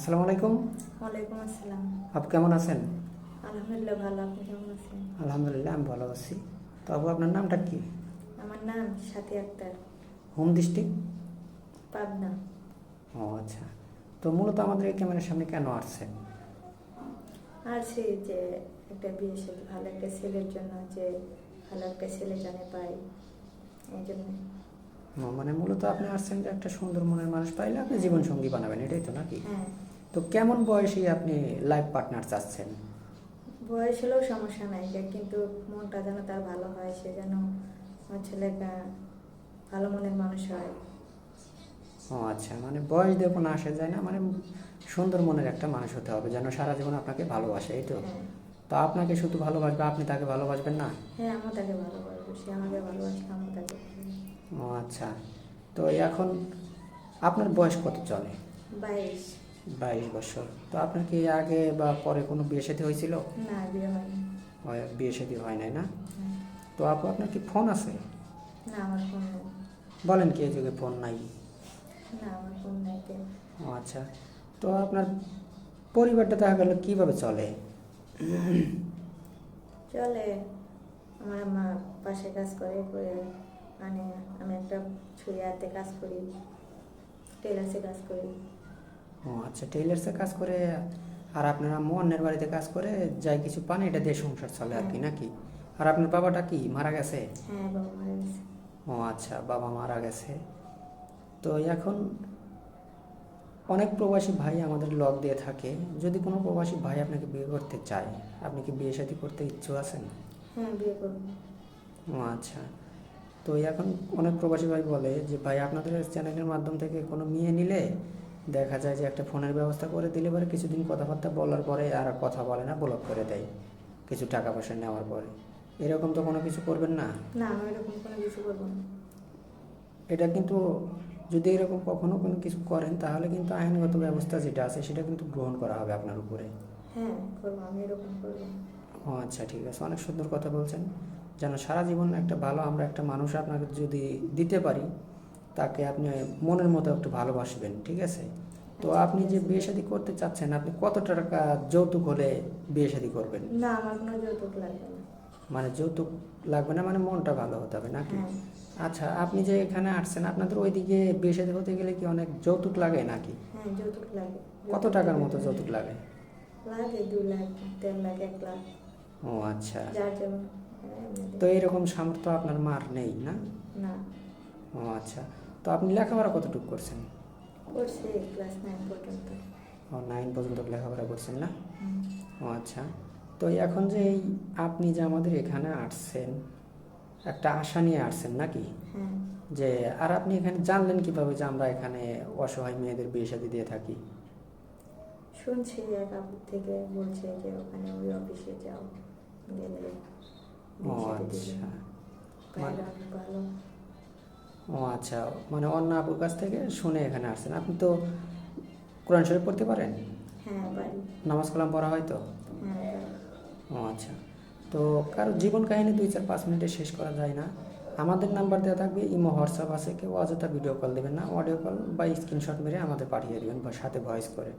আসসালামু আলাইকুম। ওয়ালাইকুম আসসালাম। আপু কেমন আছেন? আলহামদুলিল্লাহ ভালো আপনি কেমন আছেন? আলহামদুলিল্লাহ আমি ভালো আছি। তো আপু আপনার নামটা কি? আমার নাম সাথী আক্তার। Home district? পাবনা। ও আচ্ছা। তো মূলত আমাদের এই ক্যামেরার সামনে কেন আসছেন? সে যে একটা বিয়ে ভালো একটা ছেলের জন্য যে ভালো একটা ছেলে জানে পাই এই জন্য। মানে মূলত আপনি আসছেন যে একটা সুন্দর মনের মানুষ পাইলে আপনি জীবন সঙ্গী বানাবেন এটাই তো নাকি? হ্যাঁ। তো কেমন বয়সে আপনি লাইফ পার্টনার চাচ্ছেন? বয়স হলেও সমস্যা নাই কিন্তু মনটা যেন তার ভালো হয় সে যেন আমার ছেলেটা ভালো মনের মানুষ হয়। ও আচ্ছা মানে বয়স দিয়ে কোনো আসে যায় না মানে সুন্দর মনের একটা মানুষ হতে হবে যেন সারা জীবন আপনাকে ভালোবাসে এই তো? হ্যাঁ। তো আপনাকে শুধু ভালোবাসবে আপনি তাকে ভালোবাসবেন না? হ্যাঁ আমার তাকে ভালোবাসবো সে আমাকে ভালোবাসে আমি তাকে ও আচ্ছা তো এখন আপনার বয়স কত চলে? বাইশ। বাইশ বছর। তো আপনার কি আগে বা পরে কোনো বিয়ে সাথে হয়েছিল? না বিয়ে হয়নি। হয়, বিয়ে সাথে হয় নাই না? হ্যাঁ। তো আপু আপনার কি ফোন আছে? না আমার ফোন বলেন কি এই যুগে ফোন নাই? না আমার ফোন নেই ও আচ্ছা। তো আপনার পরিবারটা দেখা গেল কীভাবে চলে? চলে। আমার মা পাশে কাজ করে করে মানে আমি একটা ছুরি হাতে কাজ করি টেলার্সে কাজ করি। ও আচ্ছা টেইলার্সে কাজ করে আর আপনারা অন্যের বাড়িতে কাজ করে যাই কিছু পান এটা দিয়ে সংসার চলে আর কি নাকি? আর আপনার বাবাটা কি মারা গেছে? হ্যাঁ বাবা মারা গেছে। ও আচ্ছা বাবা মারা গেছে। তো এখন অনেক প্রবাসী ভাই আমাদের লগ দিয়ে থাকে। যদি কোনো প্রবাসী ভাই আপনাকে বিয়ে করতে চায় আপনি কি বিয়ে শাদী করতে ইচ্ছুক আছেন? হ্যাঁ বিয়ে করব। ও আচ্ছা তো এখন অনেক প্রবাসী ভাই বলে যে ভাই আপনাদের চ্যানেলের মাধ্যম থেকে কোনো মেয়ে নিলে দেখা যায় যে একটা ফোনের ব্যবস্থা করে দিলে পরে কিছুদিন কথাবার্তা বলার পরে আর কথা বলে না ব্লক করে দেয় কিছু টাকা পয়সা নেওয়ার পরে। এরকম তো কোনো কিছু করবেন না? না আমি এরকম কোনো কিছু করব না। এটা কিন্তু যদি এরকম কখনো কোনো কিছু করেন তাহলে কিন্তু আইনগত ব্যবস্থা যেটা আছে সেটা কিন্তু গ্রহণ করা হবে আপনার উপরে। হ্যাঁ করব আমি এরকম করব। ও আচ্ছা ঠিক আছে। অনেক সুন্দর কথা বলছেন। যেন সারা জীবন একটা ভালো আমরা একটা মানুষ আপনাকে যদি দিতে পারি তাকে আপনি মনের মতো একটু ভালোবাসবেন ঠিক আছে? তো আপনি যে বিয়ে শাদী করতে চাচ্ছেন আপনি কত টাকা যৌতুক হলে বিয়ে শাদী করবেন? না আমার কোনো যৌতুক লাগবে না। মানে যৌতুক লাগবে না মানে মনটা ভালো হতে হবে নাকি? হ্যাঁ। আচ্ছা আপনি যে এখানে আসছেন আপনাদের ওইদিকে বিয়ে শাদী হতে গেলে কি অনেক যৌতুক লাগে নাকি? হ্যাঁ যৌতুক লাগে। কত টাকার মতো যৌতুক লাগে? লাগে দু লাখ দেড় লাখ এক লাখ। ও আচ্ছা। হ্যাঁ, তো এরকম সামর্থ্য আপনার মার নেই না? না। ও আচ্ছা। তো আপনি লেখাপড়া কতটুকু করছেন? করছে ক্লাস নাইন পর্যন্ত। ও নাইন পর্যন্ত লেখাপড়া করছেন না? ও আচ্ছা। তো এখন যে এই আপনি যে আমাদের এখানে আসছেন একটা আশা নিয়ে আসছেন নাকি? হ্যাঁ। যে আর আপনি এখানে জানলেন কীভাবে যে আমরা এখানে অসহায় মেয়েদের বিয়ে শাদী দিয়ে থাকি? শুনছি এক আপুর থেকে বলছে যে ওখানে ওই অফিসে যাও গেলে ও। আচ্ছা। ভালো। ও আচ্ছা মানে অন্য আপুর কাছ থেকে শুনে এখানে আসছেন। আপনি তো কোরআন শরীফ পড়তে পারেন? হ্যাঁ নামাজ কালাম পড়া হয় তো? হ্যাঁ। ও আচ্ছা তো কারও জীবন কাহিনী দুই চার পাঁচ মিনিটে শেষ করা যায় না। আমাদের নাম্বার দেওয়া থাকবে ইমো হোয়াটসঅ্যাপ আছে কেউ অযথা ভিডিও কল দেবেন না। অডিও কল বা স্ক্রিনশট মেরে আমাদের পাঠিয়ে দেবেন বা সাথে ভয়েস করে।